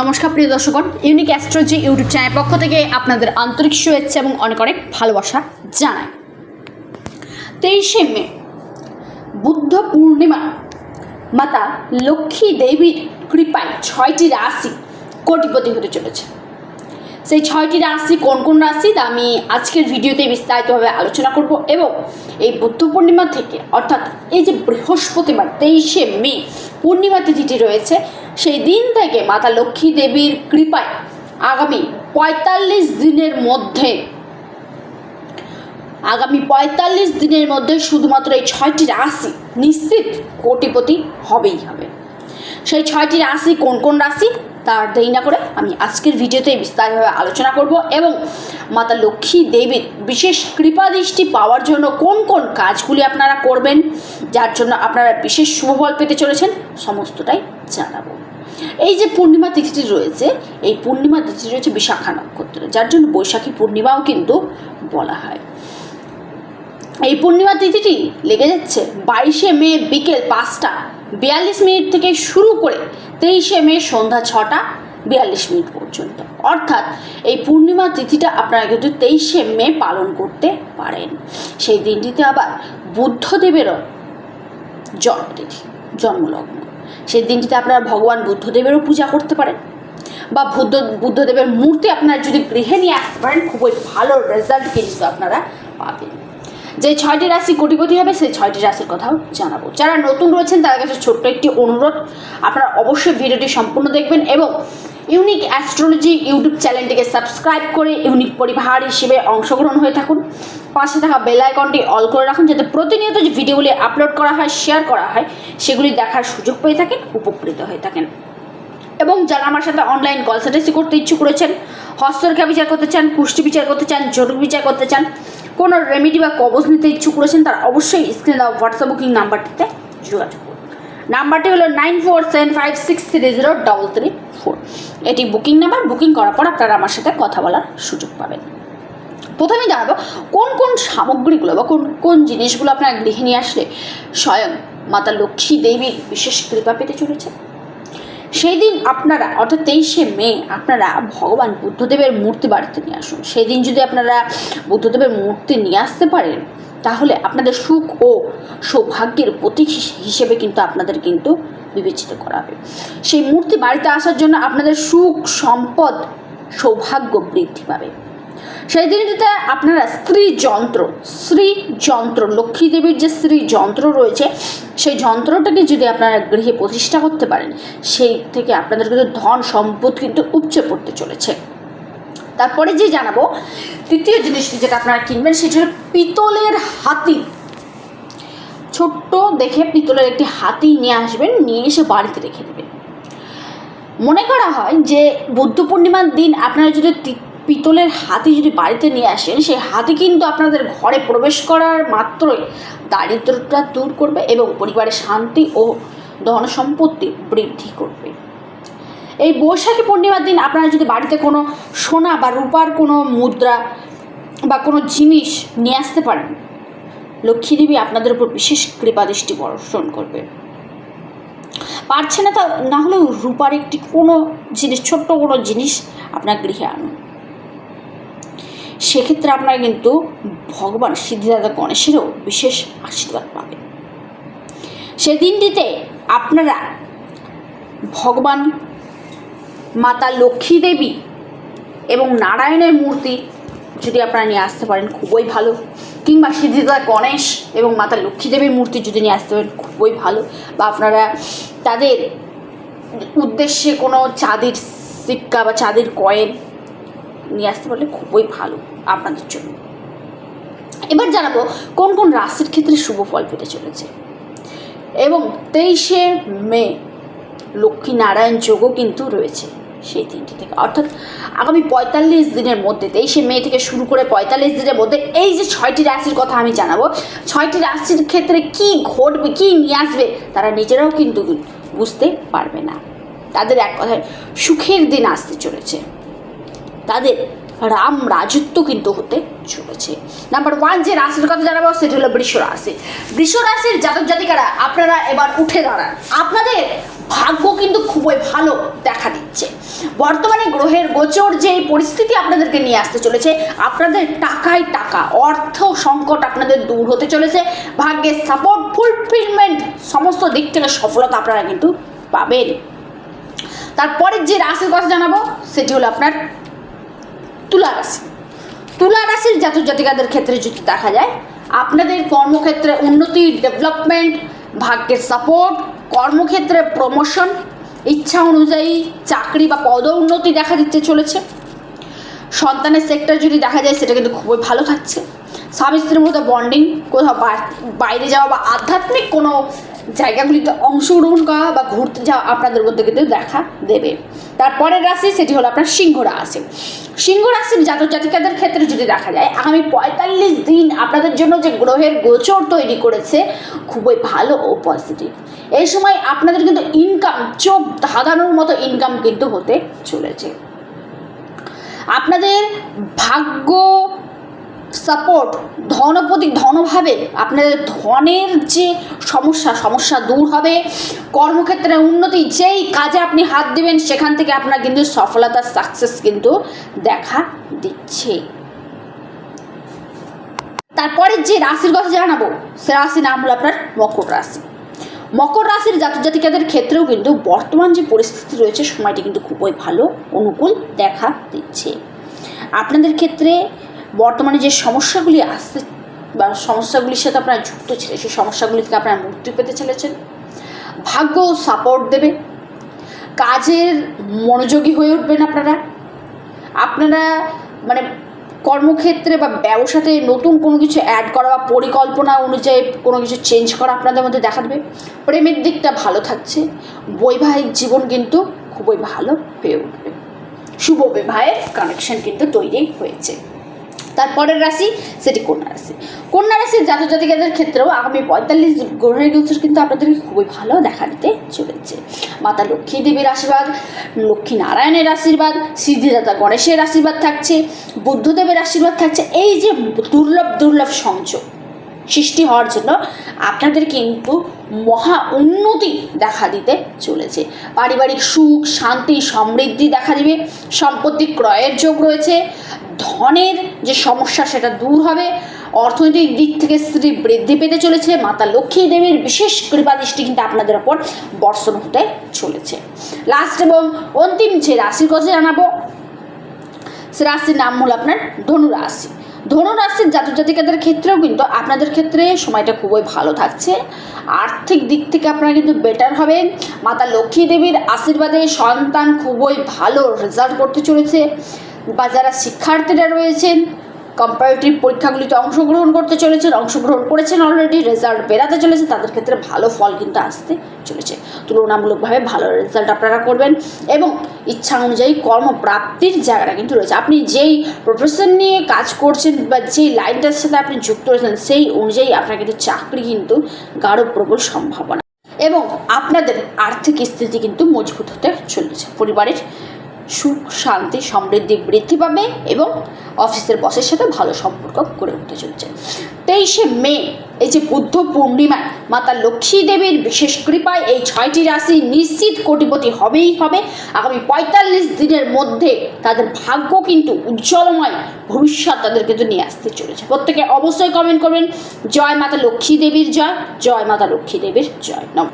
নমস্কার প্রিয় দর্শকগণ ইউনিক অ্যাস্ট্রোলজি ইউটিউব চ্যানেল পক্ষ থেকে আপনাদের আন্তরিক শুভেচ্ছা এবং অনেক অনেক ভালোবাসা জানাই। তেইশে মে, বুদ্ধ পূর্ণিমা, মাতা লক্ষ্মী দেবীর কৃপায় ছয়টি রাশি কোটিপতি হতে চলেছে। সেই ছয়টি রাশি কোন কোন রাশি তা আমি আজকের ভিডিওতে বিস্তারিতভাবে আলোচনা করব এবং এই বুদ্ধ পূর্ণিমা থেকে অর্থাৎ এই যে বৃহস্পতিবার, তেইশে মে, পূর্ণিমা তিথিটি রয়েছে সেই দিন থেকে মাতা লক্ষ্মী দেবীর কৃপায় আগামী পঁয়তাল্লিশ দিনের মধ্যে, আগামী পঁয়তাল্লিশ দিনের মধ্যে শুধুমাত্র এই ছয়টি রাশি নিশ্চিত কোটিপতি হবেই হবে। সেই ছয়টি রাশি কোন কোন রাশি? তার দেরি না করে আমি আজকের ভিডিওতে বিস্তারিতভাবে আলোচনা করব এবং মাতা লক্ষ্মী দেবীর বিশেষ কৃপা দৃষ্টি পাওয়ার জন্য কোন কোন কাজগুলি আপনারা করবেন, যার জন্য আপনারা বিশেষ শুভফল পেতে চলেছেন, সমস্তটাই জানাব। এই যে পূর্ণিমা তিথিটি রয়েছে, এই পূর্ণিমা তিথিটি রয়েছে বিশাখা নক্ষত্র, যার জন্য বৈশাখী পূর্ণিমাও কিন্তু বলা হয়। এই পূর্ণিমা তিথিটি লেগে যাচ্ছে বাইশে মে বিকেল পাঁচটা, বিয়াল্লিশ মিনিট থেকে শুরু করে তেইশে মে সন্ধ্যা ছটা, বিয়াল্লিশ মিনিট পর্যন্ত। অর্থাৎ এই পূর্ণিমা তিথিটা আপনারা কিন্তু তেইশে মে পালন করতে পারেন। সেই দিনটিতে আবার বুদ্ধদেবেরও জন্মতিথি, জন্মলগ্ন। সেই দিনটিতে আপনারা ভগবান বুদ্ধদেবেরও পূজা করতে পারেন বা বুদ্ধ, বুদ্ধদেবের মূর্তি আপনারা যদি গৃহে নিয়ে আসতে পারেন, খুবই ভালো রেজাল্ট কিন্তু আপনারা পাবেন। যে ছয়টি রাশি কোটিপতি হবে, সেই ছয়টি রাশির কথাও জানাব। যারা নতুন রয়েছেন, তাদের কাছে ছোট্ট একটি অনুরোধ, আপনারা অবশ্যই ভিডিওটি সম্পূর্ণ দেখবেন এবং ইউনিক অ্যাস্ট্রোলজি ইউটিউব চ্যানেলটিকে সাবস্ক্রাইব করে ইউনিক পরিবার হিসেবে অংশগ্রহণ হয়ে থাকুন। পাশে থাকা বেল আইকনটি অল করে রাখুন যাতে প্রতিনিয়ত যে ভিডিওগুলি আপলোড করা হয় শেয়ার করা হয়, সেগুলি দেখার সুযোগ পেয়ে থাকেন, উপকৃত হয়ে থাকেন। এবং যারা আমার সাথে অনলাইন কনসালটেন্সি করতে ইচ্ছুক রয়েছেন হস্তরেখা বিচার করতে চান পুষ্টি বিচার করতে চান জটক বিচার করতে চান, কোনো রেমেডি বা কবজ নিতে ইচ্ছুক রয়েছেন, তারা অবশ্যই স্ক্রিনে দেওয়া হোয়াটসঅ্যাপ বুকিং নাম্বারটিতে যোগাযোগ করুন। নাম্বারটি হলো nine four seven five six three zero double three four এটি বুকিং নাম্বার বুকিং করার পর আপনারা আমার সাথে কথা বলার সুযোগ পাবেন। প্রথমে জানাব কোন কোন সামগ্রীগুলো বা কোন কোন জিনিসগুলো আপনার গৃহে নিয়ে আসলে স্বয়ং মাতা লক্ষ্মী দেবীর বিশেষ কৃপা পেতে চলেছে? সেই দিন আপনারা, অর্থাৎ তেইশে মে, আপনারা ভগবান বুদ্ধদেবের মূর্তি বাড়িতে নিয়ে আসুন। সেই দিন যদি আপনারা বুদ্ধদেবের মূর্তি নিয়ে আসতে পারেন, তাহলে আপনাদের সুখ ও সৌভাগ্যের প্রতীক হিসেবে কিন্তু আপনাদের কিন্তু বিবেচিত করা হবে। সেই মূর্তি বাড়িতে আসার জন্য আপনাদের সুখ, সম্পদ, সৌভাগ্য বৃদ্ধি পাবে। সেই দিনটিতে আপনারা স্ত্রী যন্ত্র শ্রী যন্ত্র, লক্ষ্মী দেবীর যে স্ত্রী যন্ত্র রয়েছে, সেই যন্ত্রটাকে যদি আপনারা গৃহে প্রতিষ্ঠা করতে পারেন, সেই থেকে আপনাদের কিন্তু ধন সম্পদ কিন্তু উপচে পড়তে চলেছে। তারপরে যে জানাব, তৃতীয় জিনিসটি যেটা আপনারা কিনবেন, সেটা হলো পিতলের হাতি। ছোট্ট দেখে পিতলের একটি হাতি নিয়ে আসবেন, নিয়ে এসে বাড়িতে রেখে দেবেন। মনে করা হয় যে বুদ্ধ পূর্ণিমার দিন আপনারা যদি পিতলের হাতি যদি বাড়িতে নিয়ে আসেন, সেই হাতি কিন্তু আপনাদের ঘরে প্রবেশ করার মাত্রই দারিদ্রতা দূর করবে এবং পরিবারের শান্তি ও ধন সম্পত্তি বৃদ্ধি করবে। এই বৈশাখী পূর্ণিমার দিন আপনারা যদি বাড়িতে কোনো সোনা বা রূপার কোনো মুদ্রা বা কোনো জিনিস নিয়ে আসতে পারেন, লক্ষ্মী দেবী আপনাদের উপর বিশেষ কৃপাদৃষ্টি বর্ষণ করবে। পারছে না তা, না হলেও রূপার একটি কোনো জিনিস, ছোট্ট কোনো জিনিস আপনার গৃহে আনুন। সেক্ষেত্রে আপনারা কিন্তু ভগবান সিদ্ধিদাতা গণেশেরও বিশেষ আশীর্বাদ পাবেন। সেদিনটিতে আপনারা ভগবান মাতা লক্ষ্মী দেবী এবং নারায়ণের মূর্তি যদি আপনারা নিয়ে আসতে পারেন, খুবই ভালো। কিংবা সিদ্ধিদাতা গণেশ এবং মাতা লক্ষ্মী দেবীর মূর্তি যদি নিয়ে আসতে পারেন, খুবই ভালো। বা আপনারা তাদের উদ্দেশ্যে কোনো চাঁদের সিক্কা বা চাঁদের কয়েন নিয়ে আসতে পারলে খুবই ভালো আপনাদের জন্য। এবার জানাব কোন কোন রাশির ক্ষেত্রে শুভ ফল পেতে চলেছে। এবং তেইশে মে লক্ষ্মী নারায়ণ যোগও কিন্তু রয়েছে সেই দিনটি থেকে। অর্থাৎ আগামী পঁয়তাল্লিশ দিনের মধ্যে, তেইশে মে থেকে শুরু করে পঁয়তাল্লিশ দিনের মধ্যে এই যে ছয়টি রাশির কথা আমি জানাব, ছয়টি রাশির ক্ষেত্রে কি ঘটবে, কি নিয়ে আসবে, তারা নিজেরাও কিন্তু বুঝতে পারবে না। তাদের এক কথায় সুখের দিন আসতে চলেছে। তাদের রাম রাজত্ব কিন্তু হতে চলেছে। নাম্বার ওয়ান যে রাশির কথা জানাব সেটি হলো বৃষ রাশি। বৃষ রাশির জাতক জাতিকারা আপনারা এবার উঠে দাঁড়ান। আপনাদের ভাগ্য কিন্তু খুবই ভালো দেখা দিচ্ছে। বর্তমানে গ্রহের গোচর যে পরিস্থিতি আপনাদেরকে নিয়ে আসতে চলেছে, আপনাদের টাকায় টাকা, অর্থ সংকট আপনাদের দূর হতে চলেছে। ভাগ্যের সাপোর্ট ফুলফিলমেন্ট সমস্ত দিক থেকে সফলতা আপনারা কিন্তু পাবেন। তারপরের যে রাশির কথা জানাব সেটি হলো আপনার তুলা রাশি তুলা রাশির জাতক জাতিকাদের ক্ষেত্রে যদি দেখা যায়, আপনাদের কর্মক্ষেত্রে উন্নতি ডেভেলপমেন্ট ভাগ্যের সাপোর্ট কর্মক্ষেত্রে প্রমোশন ইচ্ছা অনুযায়ী চাকরি বা পদ উন্নতি দেখা দিতে চলেছে। সন্তানের সেক্টর যদি দেখা যায়, সেটা কিন্তু খুবই ভালো থাকছে। স্বামী স্ত্রীর মধ্যে বন্ডিং কোথাও বাইরে যাওয়া বা আধ্যাত্মিক কোনো জায়গাগুলিতে অংশগ্রহণ করা বা ঘুরতে যাওয়া আপনাদের মধ্যে কিন্তু দেখা দেবে। তারপরের রাশি সেটি হলো আপনার সিংহ রাশি। সিংহ রাশির জাতক জাতিকাদের ক্ষেত্রে যদি দেখা যায়, আগামী পঁয়তাল্লিশ দিন আপনাদের জন্য যে গ্রহের গোচর তৈরি করেছে, খুবই ভালো ও পজিটিভ এই সময় আপনাদের কিন্তু ইনকাম চোখ ধাঁধানোর মতো ইনকাম কিন্তু হতে চলেছে। আপনাদের ভাগ্য সাপোর্ট ধনপতি ধনভাবে আপনাদের ধনের যে সমস্যা সমস্যা দূর হবে। কর্মক্ষেত্রে উন্নতি, যেই কাজে আপনি হাত দেবেন, সেখান থেকে আপনার কিন্তু সফলতা সাকসেস কিন্তু দেখা দিচ্ছে। তারপরে যে রাশির কথা জানাব, সে রাশির নাম হলো আপনার মকর রাশি। মকর রাশির জাতক জাতিকাদের ক্ষেত্রেও কিন্তু বর্তমান যে পরিস্থিতি রয়েছে, সময়টি কিন্তু খুবই ভালো, অনুকূল দেখা দিচ্ছে। আপনাদের ক্ষেত্রে বর্তমানে যে সমস্যাগুলি আসছে বা সমস্যাগুলির সাথে আপনারা যুক্ত ছিলেন, সেই সমস্যাগুলি থেকে আপনারা মুক্তি পেতে চলেছেন। ভাগ্য সাপোর্ট দেবে কাজের মনোযোগী হয়ে উঠবেন আপনারা। আপনারা মানে কর্মক্ষেত্রে বা ব্যবসাতে নতুন কোনো কিছু অ্যাড করা বা পরিকল্পনা অনুযায়ী কোনো কিছু চেঞ্জ করা আপনাদের মধ্যে দেখা দেবে। প্রেমের দিকটা ভালো থাকছে। বৈবাহিক জীবন কিন্তু খুবই ভালো হয়ে উঠবে। শুভ বিবাহের কানেকশন কিন্তু তৈরি হয়েছে। তারপরের রাশি সেটি কন্যা রাশি। কন্যা রাশির জাতক জাতিকাদের ক্ষেত্রেও আগামী পঁয়তাল্লিশ গ্রহের গোচর কিন্তু আপনাদেরকে খুবই ভালো দেখা দিতে চলেছে। মাতা লক্ষ্মী দেবীর আশীর্বাদ, লক্ষ্মী নারায়ণের আশীর্বাদ, সিদ্ধিদাতা গণেশের আশীর্বাদ থাকছে, বুদ্ধদেবের আশীর্বাদ থাকছে। এই যে দুর্লভ দুর্লভ সংযোগ সৃষ্টি হওয়ার জন্য আপনাদের কিন্তু মহা উন্নতি দেখা দিতে চলেছে। পারিবারিক সুখ, শান্তি, সমৃদ্ধি দেখা দিবে। সম্পত্তি ক্রয়ের যোগ রয়েছে। ধনের যে সমস্যা সেটা দূর হবে। অর্থনৈতিক দিক থেকে স্ত্রী বৃদ্ধি পেতে চলেছে, মাতা লক্ষ্মী দেবীর বিশেষ কৃপা দৃষ্টি কিন্তু আপনাদের ওপর বর্ষণ হতে চলেছে। লাস্ট এবং অন্তিম যে রাশির কথা জানাব, সে রাশির নাম হলো আপনার ধনু রাশি ধনু রাশির জাতক জাতিকাদের ক্ষেত্রেও কিন্তু আপনাদের ক্ষেত্রে সময়টা খুবই ভালো থাকছে। আর্থিক দিক থেকে আপনারা কিন্তু বেটার হবেন। মাতা লক্ষ্মী দেবীর আশীর্বাদে সন্তান খুবই ভালো রেজাল্ট করতে চলেছে। বা যারা শিক্ষার্থীরা রয়েছেন কম্পারেটিভ পরীক্ষাগুলিতে অংশগ্রহণ করতে চলেছেন, অংশগ্রহণ করেছেন অলরেডি রেজাল্ট বেরাতে চলেছে, তাদের ক্ষেত্রে ভালো ফল কিন্তু আসতে চলেছে। তুলনামূলকভাবে ভালো রেজাল্ট আপনারা করবেন এবং ইচ্ছা অনুযায়ী কর্মপ্রাপ্তির জায়গাটা কিন্তু রয়েছে। আপনি যেই প্রফেশন নিয়ে কাজ করছেন বা যেই লাইনটার সাথে আপনি যুক্ত রয়েছেন, সেই অনুযায়ী আপনার কিন্তু চাকরি কিন্তু গাঢ় প্রবল সম্ভাবনা। এবং আপনাদের আর্থিক স্থিতি কিন্তু মজবুত হতে চলেছে। পরিবারের সুখ, শান্তি, সমৃদ্ধি বৃদ্ধি পাবে এবং অফিসের বসের সাথে ভালো সম্পর্ক গড়ে উঠতে চলছে। তেইশে মে, এই যে বুদ্ধ পূর্ণিমায় মাতা লক্ষ্মী দেবীর বিশেষ কৃপায় এই ছয়টি রাশি নিশ্চিত কোটিপতি হবেই হবে। আগামী পঁয়তাল্লিশ দিনের মধ্যে তাদের ভাগ্য কিন্তু উজ্জ্বলময় ভবিষ্যৎ তাদের কিন্তু নিয়ে আসতে চলেছে। প্রত্যেকে অবশ্যই কমেন্ট করবেন। জয় মাতা লক্ষ্মী দেবীর জয় জয় মাতা লক্ষ্মী দেবীর জয়। নম